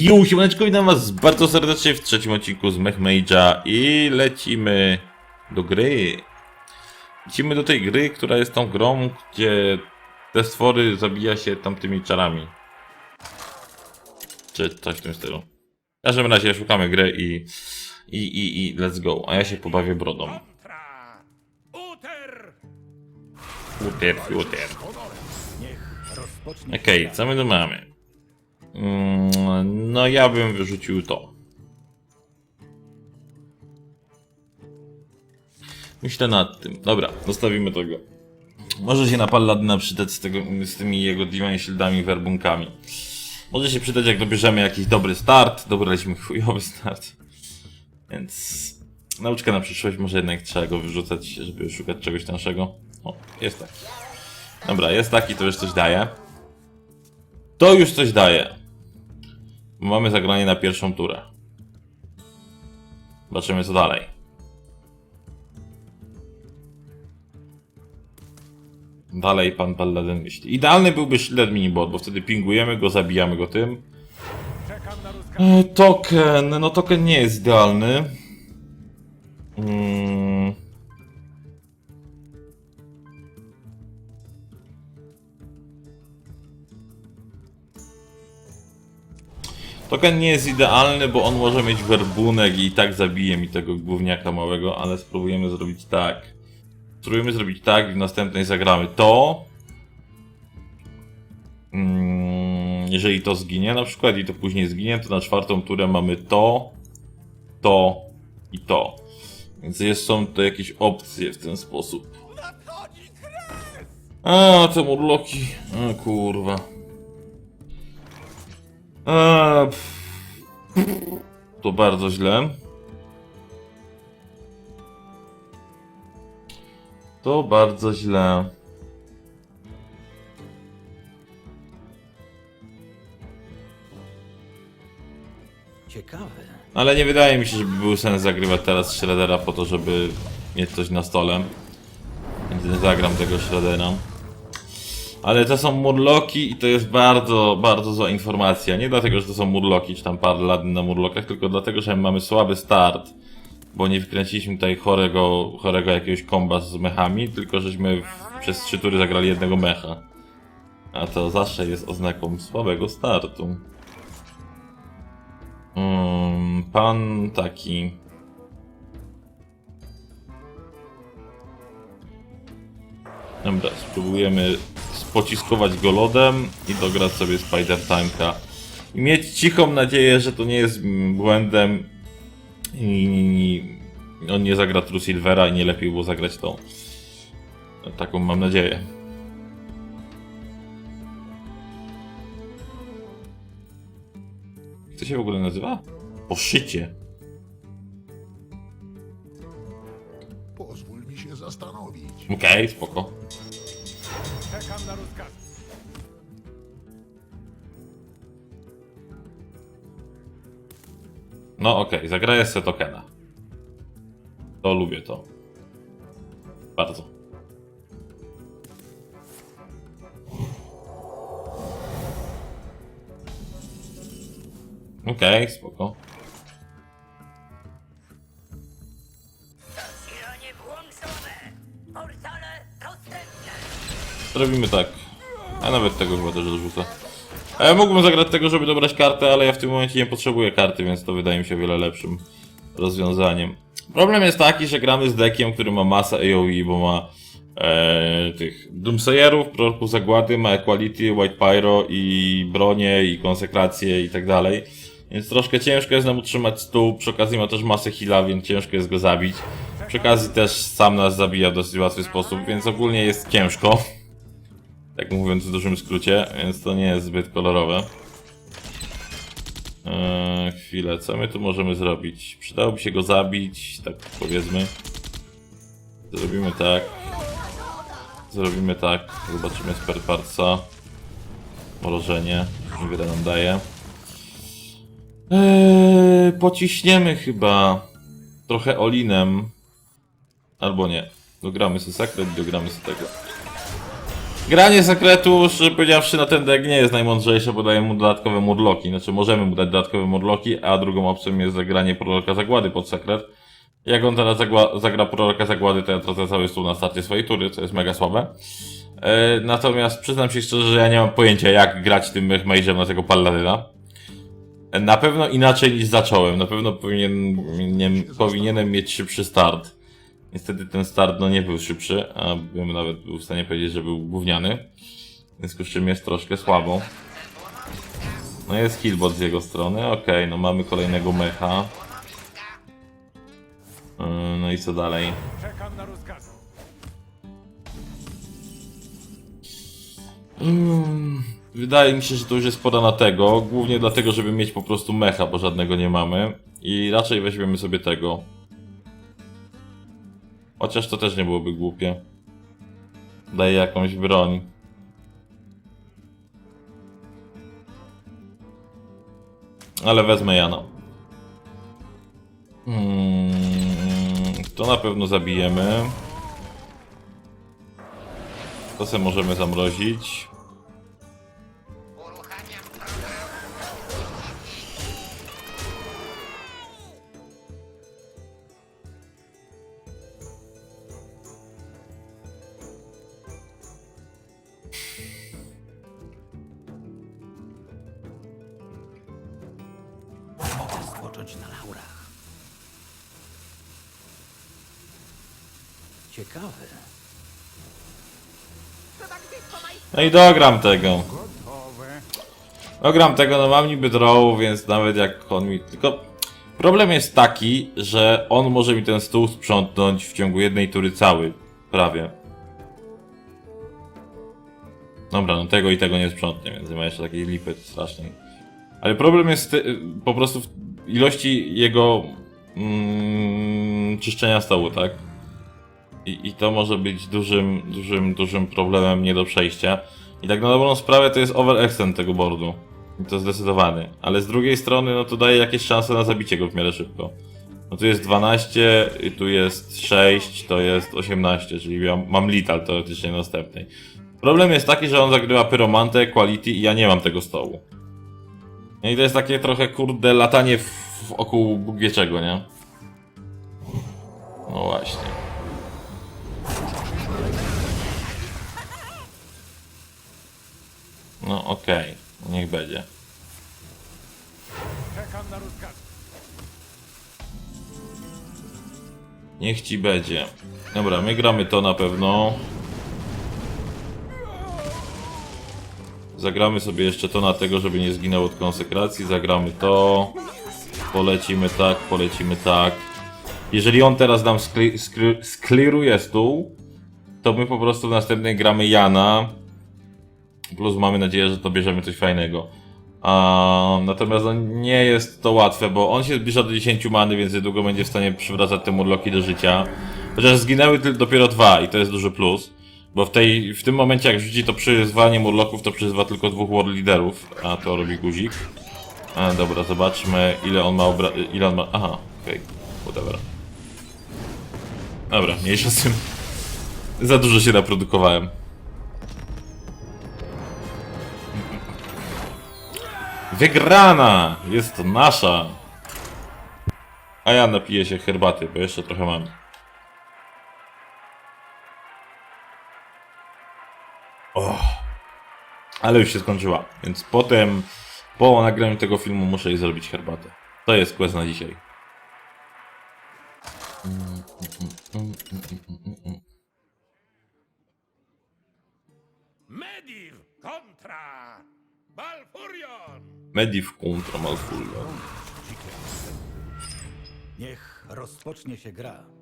Ju, siemaneczko, witam was bardzo serdecznie w trzecim odcinku z Mech Mage'a i lecimy do gry. Lecimy do tej gry, która jest tą grą, gdzie te stwory zabija się tamtymi czarami. Czy coś w tym stylu. W każdym razie szukamy gry i, i, i, i let's go, a ja się pobawię brodą. Uter! Uter, Okej, co my tu mamy? Mm, no ja bym wyrzucił to. Myślę nad tym. Dobra, zostawimy tego. Może się na Palladyna przydać z, tego, z tymi jego Divine Shieldami, werbunkami. Może się przydać jak dobierzemy jakiś dobry start. Dobraliśmy chujowy start. Więc nauczka na przyszłość, może jednak trzeba go wyrzucać, żeby szukać czegoś tańszego. O, jest taki. Dobra, jest taki, to już coś daje. To już coś daje. Mamy zagranie na pierwszą turę. Zobaczymy co dalej. Dalej pan Paladin myśli. Idealny byłby Shielded Minibot, bo wtedy pingujemy go, zabijamy go tym. E, token, no token nie jest idealny. Mm. Token nie jest idealny, bo on może mieć werbunek i tak zabije mi tego gówniaka małego, ale spróbujemy zrobić tak. Spróbujemy zrobić tak i w następnej zagramy to. Mm, jeżeli to zginie na przykład i to później zginie, to na czwartą turę mamy to, to i to. Więc jest, są to jakieś opcje w ten sposób. A, te murloki. O kurwa. Pff. to bardzo źle. To bardzo źle. Ciekawe. Ale nie wydaje mi się, żeby był sens zagrywać teraz Shreddera po to, żeby mieć coś na stole. Więc nie zagram tego Shreddera. Ale to są murloki i to jest bardzo, bardzo zła informacja. Nie dlatego, że to są murloki, czy tam parę lat na murlokach, tylko dlatego, że mamy słaby start. Bo nie wkręciliśmy tutaj chorego, chorego jakiegoś komba z mechami, tylko żeśmy w, przez trzy tury zagrali jednego mecha. A to zawsze jest oznaką słabego startu. Mm, pan taki. Dobra, spróbujemy spociskować go lodem i dograć sobie Spider Tanka. I mieć cichą nadzieję, że to nie jest błędem i on nie zagra True Silvera i nie lepiej było zagrać tą. Taką mam nadzieję. To się w ogóle nazywa? Poszycie. Pozwól mi się zastanowić. Okej, spoko. Czekam na rozkaz. No okej, zagraję se tokena. To lubię to. Bardzo. Okej, spoko. Zrobimy tak. A nawet tego chyba też dorzucę. A ja mógłbym zagrać tego, żeby dobrać kartę, ale ja w tym momencie nie potrzebuję karty, więc to wydaje mi się wiele lepszym rozwiązaniem. Problem jest taki, że gramy z deckiem, który ma masę AoE, bo ma e, tych Doomsayerów, proroku zagłady, ma Equality, White Pyro i bronię i konsekrację i tak dalej. Więc troszkę ciężko jest nam utrzymać stół, przy okazji ma też masę heala, więc ciężko jest go zabić. Przy okazji też sam nas zabija w dosyć łatwy sposób, więc ogólnie jest ciężko. Tak mówiąc w dużym skrócie, więc to nie jest zbyt kolorowe. Eee, chwilę, co my tu możemy zrobić? Przydałoby się go zabić, tak powiedzmy. Zrobimy tak. Zrobimy tak. Zobaczymy spare partsa. Mrożenie. Niewiele nam daje. Eee, pociśniemy chyba trochę olinem. Albo nie. Dogramy sobie sekret, dogramy sobie tego. Granie sekretu, szczerze powiedziawszy, na ten deck nie jest najmądrzejsze, bo daje mu dodatkowe murloki. Znaczy, możemy mu dać dodatkowe murloki, a drugą opcją jest zagranie proroka zagłady pod sekret. Jak on teraz zagła- zagra proroka zagłady, to ja tracę cały stół na starcie swojej tury, co jest mega słabe. E, natomiast przyznam się szczerze, że ja nie mam pojęcia, jak grać tym mage'em na tego palladyna. E, Na pewno inaczej niż zacząłem. Na pewno powinien, nie, powinienem mieć szybszy start. Niestety ten start no nie był szybszy, a bym nawet był w stanie powiedzieć, że był gówniany. W związku z czym jest troszkę słabo. No jest killbot z jego strony, okej, no mamy kolejnego mecha. Yy, No i co dalej? Mm, Wydaje mi się, że to już jest pora na tego, głównie dlatego, żeby mieć po prostu mecha, bo żadnego nie mamy. I raczej weźmiemy sobie tego. Chociaż to też nie byłoby głupie. Daje jakąś broń. Ale wezmę Jana. Hmm, to na pewno zabijemy. To możemy zamrozić. Spocząć na laurach. Ciekawe. No i dogram tego. Dogram tego, no mam niby draw, więc nawet jak on mi... Tylko problem jest taki, że on może mi ten stół sprzątnąć w ciągu jednej tury cały. Prawie. Dobra, no tego i tego nie sprzątnie, więc nie ma jeszcze takiej lipy strasznej. Ale problem jest ty- po prostu ilości jego mm, czyszczenia stołu, tak? I, I to może być dużym, dużym, dużym problemem nie do przejścia. I tak na dobrą sprawę to jest overextend tego boardu. I to zdecydowany. Ale z drugiej strony, no to daje jakieś szanse na zabicie go w miarę szybko. No tu jest 12, i tu jest 6, to jest 18, czyli ja mam lital teoretycznie następnej. Problem jest taki, że on zagrywa pyromantę, quality i ja nie mam tego stołu. No i to jest takie trochę kurde latanie w, w około Bóg wie czego, nie? No właśnie. No okej, niech będzie. Niech ci będzie. Dobra, my gramy to na pewno. Zagramy sobie jeszcze to na tego, żeby nie zginął od konsekracji. Zagramy to. Polecimy tak, polecimy tak. Jeżeli on teraz nam skli- skli- skliruje stół, to my po prostu w następnej gramy Jana. Plus mamy nadzieję, że to bierzemy coś fajnego. Natomiast no, nie jest to łatwe, bo on się zbliża do 10 many, więc niedługo będzie w stanie przywracać te murloki do życia. Chociaż zginęły dopiero dwa i to jest duży plus. Bo w, tej, w tym momencie jak rzuci to przyzwanie murloków, to przyzwa tylko dwóch world leaderów, a to robi guzik. A, dobra, zobaczmy ile on ma obra... ile on ma... Aha, okej, okay. whatever. Dobra, mniejsza z tym. Za dużo się naprodukowałem. Wygrana! Jest nasza! A ja napiję się herbaty, bo jeszcze trochę mam. Ale już się skończyła, więc potem po nagraniu tego filmu muszę jej zrobić herbatę. To jest quest na dzisiaj. Mediv kontra Balfurion. Mediv contra Malfurion. Niech rozpocznie się gra.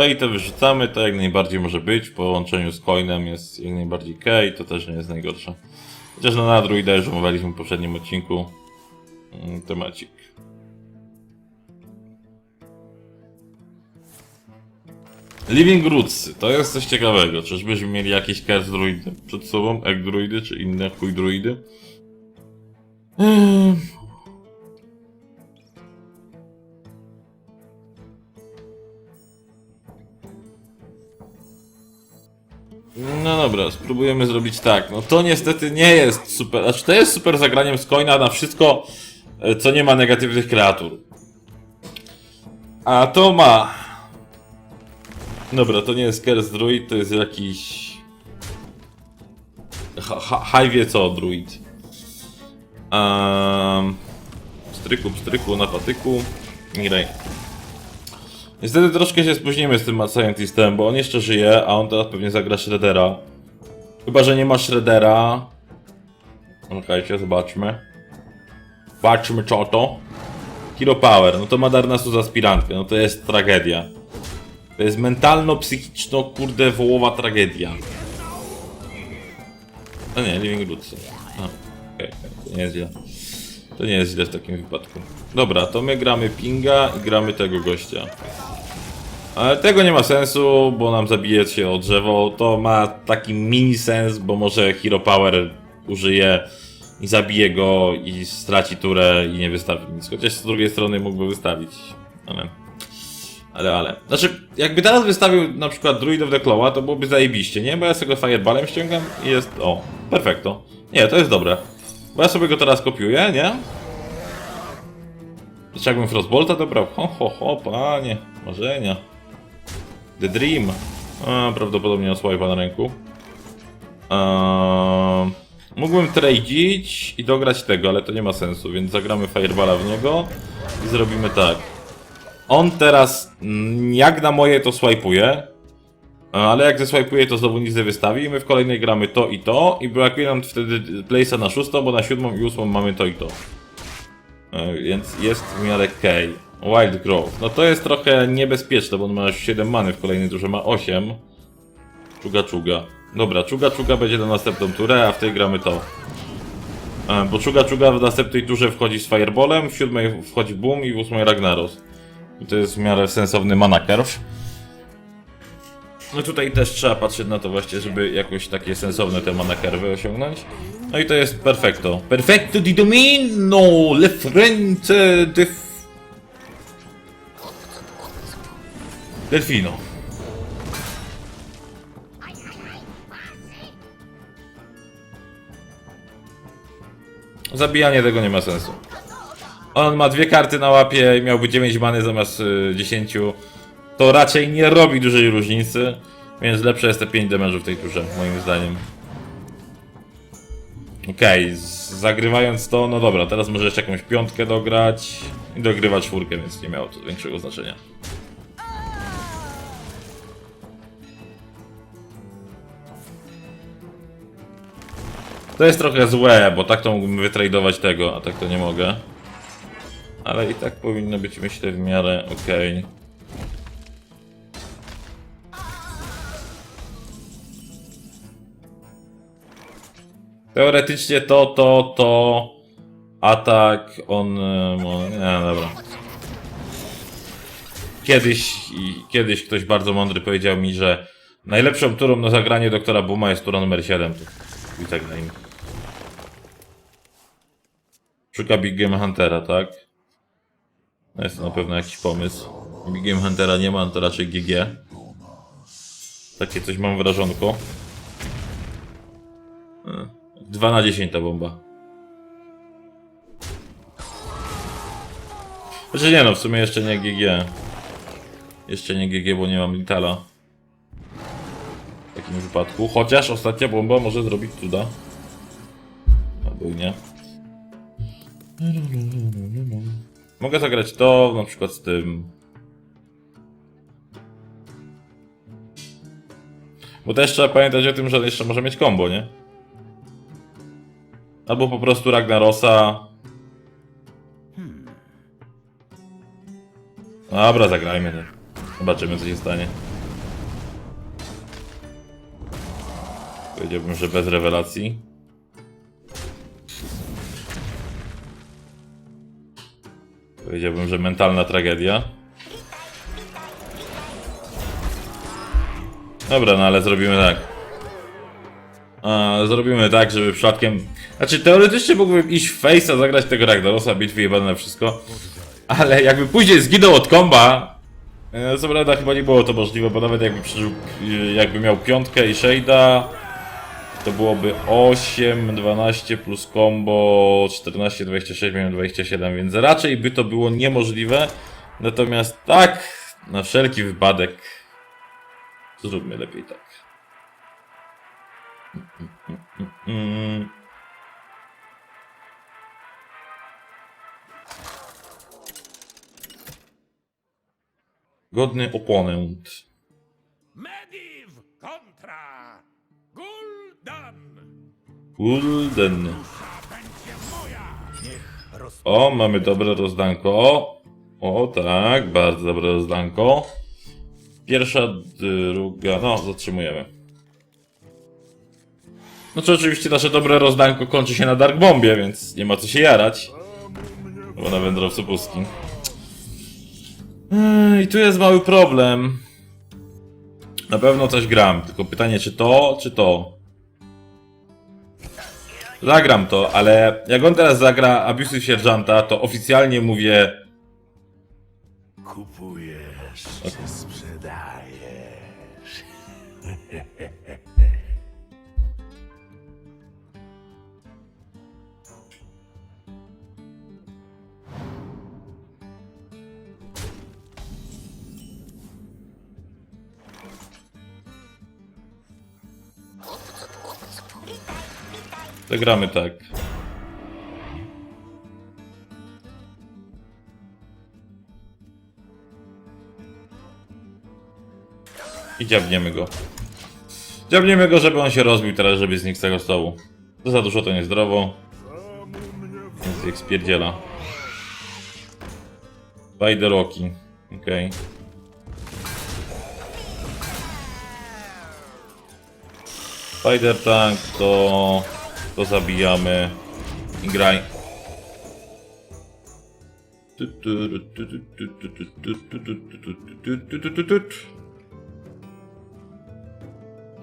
To i to wyrzucamy, to jak najbardziej może być. W połączeniu z coinem jest jak najbardziej K i to też nie jest najgorsze. Chociaż no na druida już omawialiśmy w poprzednim odcinku. Mm, Temacik. Living Roots, to jest coś ciekawego. Czyżbyśmy mieli jakieś curse druidy przed sobą? Egg druidy czy inne chuj druidy? Dobra, spróbujemy zrobić tak. No to niestety nie jest super. Znaczy to jest super zagraniem z coina na wszystko, e, co nie ma negatywnych kreatur. A to ma. Dobra, to nie jest Curse Druid, to jest jakiś. Ha- ha- Haj wie co, druid. Um, stryku, stryku na patyku. Graj. Niestety troszkę się spóźnimy z tym Mad Scientistem, bo on jeszcze żyje, a on teraz pewnie zagra Shreddera. Chyba, że nie ma Shreddera. Czekajcie, zobaczmy. Zobaczmy co to. Hero Power, no to ma Darnasu za aspirantkę, no to jest tragedia. To jest mentalno-psychiczno, kurde, wołowa tragedia. No nie, Living Roots. No, okej, to nie jest źle. To nie jest źle w takim wypadku. Dobra, to my gramy pinga i gramy tego gościa. Ale tego nie ma sensu, bo nam zabije się o drzewo. To ma taki mini sens, bo może Hero Power użyje i zabije go i straci turę i nie wystawi nic. Chociaż z drugiej strony mógłby wystawić. Ale... Ale, ale. Znaczy, jakby teraz wystawił na przykład Druid of the Claw'a, to byłoby zajebiście, nie? Bo ja sobie go Fireballem ściągam i jest... O, perfekto. Nie, to jest dobre. Bo ja sobie go teraz kopiuję, nie? Jeszcze jakbym Frostbolta dobrał? Ho, ho, ho, panie. Marzenia. The Dream. A, prawdopodobnie osłajpa na ręku. Eee, mógłbym trade'ić i dograć tego, ale to nie ma sensu, więc zagramy Fireballa w niego i zrobimy tak. On teraz, mm, jak na moje, to swajpuje. Ale jak zeswajpuje, to znowu nic nie wystawi. I my w kolejnej gramy to i to. I brakuje nam wtedy place'a na szóstą, bo na siódmą i ósmą mamy to i to. E, Więc jest w miarę kej. Wild Growth. No to jest trochę niebezpieczne, bo on ma 7 many, w kolejnej turze ma 8. Czuga czuga. Dobra, czuga czuga będzie na następną turę, a w tej gramy to. E, Bo czuga czuga w następnej turze wchodzi z Fireballem, w siódmej wchodzi Boom i w ósmej Ragnaros. I to jest w miarę sensowny mana curve. No tutaj też trzeba patrzeć na to właśnie, żeby jakoś takie sensowne te mana curve osiągnąć. No i to jest perfecto. Perfecto di domino, le frente de... Delfino. Zabijanie tego nie ma sensu. On ma dwie karty na łapie i miałby 9 many zamiast y, 10. To raczej nie robi dużej różnicy, więc lepsze jest te 5 damage'u w tej turze, moim zdaniem. Okej, z- zagrywając to, no dobra, teraz może jeszcze jakąś piątkę dograć i dogrywa czwórkę, więc nie miało to większego znaczenia. To jest trochę złe, bo tak to mógłbym wytradować tego, a tak to nie mogę. Ale i tak powinno być, myślę, w miarę okej. Teoretycznie to, to, to... Atak, on... mo- Nie, dobra. Kiedyś, kiedyś ktoś bardzo mądry powiedział mi, że najlepszą turą na zagranie doktora Buma jest tura numer 7. To I tak na nim. Szuka Big Game Huntera, tak? No jest to na pewno jakiś pomysł. Big Game Huntera nie ma, no to raczej GG. Takie coś mam wrażonko. 2 na 10 ta bomba. Znaczy nie no, w sumie jeszcze nie GG. Jeszcze nie GG, bo nie mam Litala. W takim wypadku. Chociaż ostatnia bomba może zrobić cuda. Albo nie. Mogę zagrać to, na przykład z tym. Bo też trzeba pamiętać o tym, że jeszcze może mieć combo, nie? Albo po prostu Ragnarosa. Dobra, zagrajmy. nie? Zobaczymy, co się stanie. Powiedziałbym, że bez rewelacji. Powiedziałbym, że mentalna tragedia. Dobra, no ale zrobimy tak. Zrobimy tak, żeby przypadkiem... Znaczy, teoretycznie mógłbym iść w face'a, zagrać tego Ragnarosa, być wyjebany na wszystko. Ale jakby później zginął od komba, e, co prawda chyba nie było to możliwe, bo nawet jakby przeżył, jakby miał piątkę i shade'a, to byłoby 8, 12 plus combo 14, 26, miałem 27, więc raczej by to było niemożliwe. Natomiast tak, na wszelki wypadek zróbmy lepiej tak. Godny oponent. Mediv kontra. Gulden. O, mamy dobre rozdanko. O, tak, bardzo dobre rozdanko. Pierwsza, druga, no, zatrzymujemy. No czy oczywiście nasze dobre rozdanko kończy się na Dark Bombie, więc nie ma co się jarać. Bo na wędrowcu pustki. Ej, I tu jest mały problem. Na pewno coś gram, tylko pytanie czy to, czy to. Zagram to, ale jak on teraz zagra Abusive Sierżanta, to oficjalnie mówię Kupujesz sprzedajesz? Zagramy tak. I dziabniemy go. Dziabniemy go, żeby on się rozbił teraz, żeby znikł z tego stołu. To za dużo to niezdrowo. Więc jak spierdziela. Rocky. Okej. Spider Tank to to zabijamy i graj.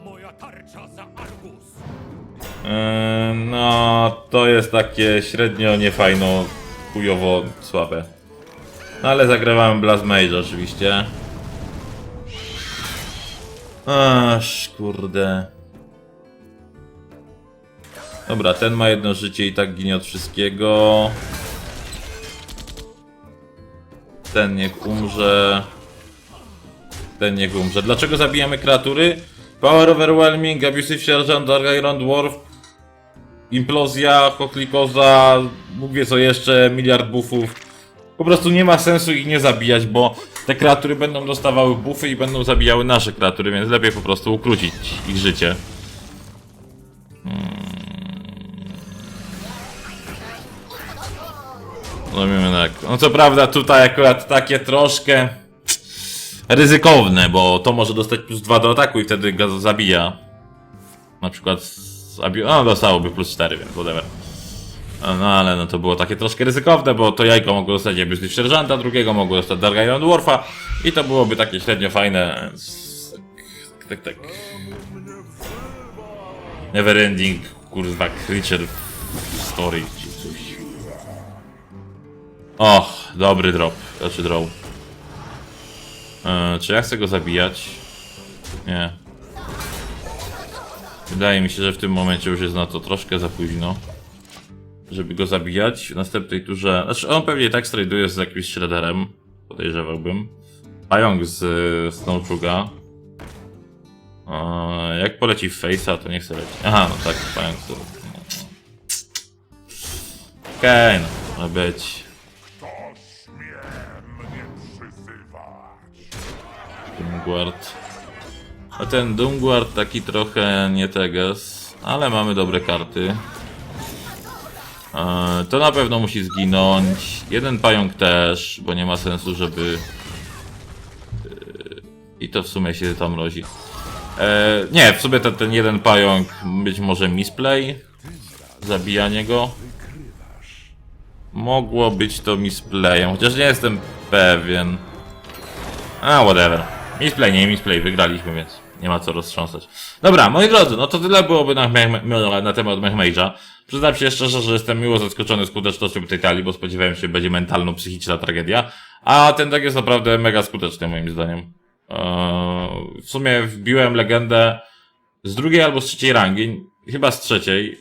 Moja tarcza za Argus. No, to jest takie średnio niefajno, chujowo słabe. No ale zagrywamy Blazmage oczywiście. Aż kurde. Dobra, ten ma jedno życie i tak ginie od wszystkiego. Ten niech umrze. Ten niech umrze. Dlaczego zabijamy kreatury? Power Overwhelming, Abusive Sergeant, Dark Iron Dwarf, Implozja, Koklikoza, Bóg wie co jeszcze, miliard buffów. Po prostu nie ma sensu ich nie zabijać, bo te kreatury będą dostawały buffy i będą zabijały nasze kreatury, więc lepiej po prostu ukrócić ich życie. Robimy tak. No co prawda tutaj akurat takie troszkę ryzykowne, bo to może dostać plus 2 do ataku i wtedy go zabija. Na przykład z abi- No dostałoby plus 4, więc whatever. No ale no to było takie troszkę ryzykowne, bo to jajko mogło dostać jakby sierżanta, drugiego mogło dostać Dark Iron Dwarfa i to byłoby takie średnio fajne. Tak, tak, tak. Neverending, kurwa, creature story. Och, dobry drop, znaczy draw. Eee, czy ja chcę go zabijać? Nie. Wydaje mi się, że w tym momencie już jest na to troszkę za późno. Żeby go zabijać. W następnej turze. Znaczy, on pewnie tak strajduje z jakimś shredderem. Podejrzewałbym. Pająk z y, Snowchuga. Eee, jak poleci w face'a, to nie chcę lecieć. Aha, no tak, pająk to. Okej, no, ma być. Doomguard. A ten Doomguard taki trochę nie teges, ale mamy dobre karty. E, to na pewno musi zginąć. Jeden pająk też, bo nie ma sensu, żeby... e, I to w sumie się tam mrozi. E, nie, w sumie ten, ten jeden pająk być może misplay. Zabijanie go. Mogło być to misplayem, chociaż nie jestem pewien. A, whatever. Misplay, nie misplay, wygraliśmy, więc nie ma co roztrząsać. Dobra, moi drodzy, no to tyle byłoby na, na temat Mechmage'a. Przyznam się szczerze, że jestem miło zaskoczony skutecznością tej talii, bo spodziewałem się, że będzie mentalno-psychiczna tragedia. A ten deck jest naprawdę mega skuteczny, moim zdaniem. Eee, w sumie wbiłem legendę z drugiej albo z trzeciej rangi. chyba z trzeciej,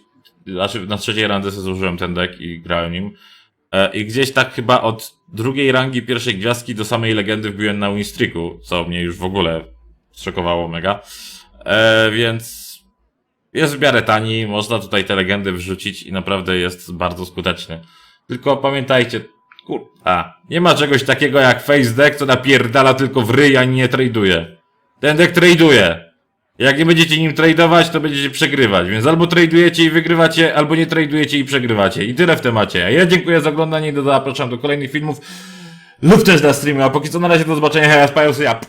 znaczy na trzeciej randze sobie złożyłem ten deck i grałem nim. E, I gdzieś tak chyba od drugiej rangi pierwszej gwiazdki do samej legendy wbiłem na winstreaku, co mnie już w ogóle szokowało mega. E, więc jest w miarę tani, można tutaj te legendy wrzucić i naprawdę jest bardzo skuteczny. Tylko pamiętajcie, kurwa, nie ma czegoś takiego jak face deck, co napierdala tylko w ryj, a nie traduje. Ten deck traduje. Jak nie będziecie nim tradować, to będziecie przegrywać, więc albo tradujecie i wygrywacie, albo nie tradujecie i przegrywacie. I tyle w temacie. A ja dziękuję za oglądanie i zapraszam do kolejnych filmów lub też na streamy, a póki co na razie do zobaczenia, hej, ja.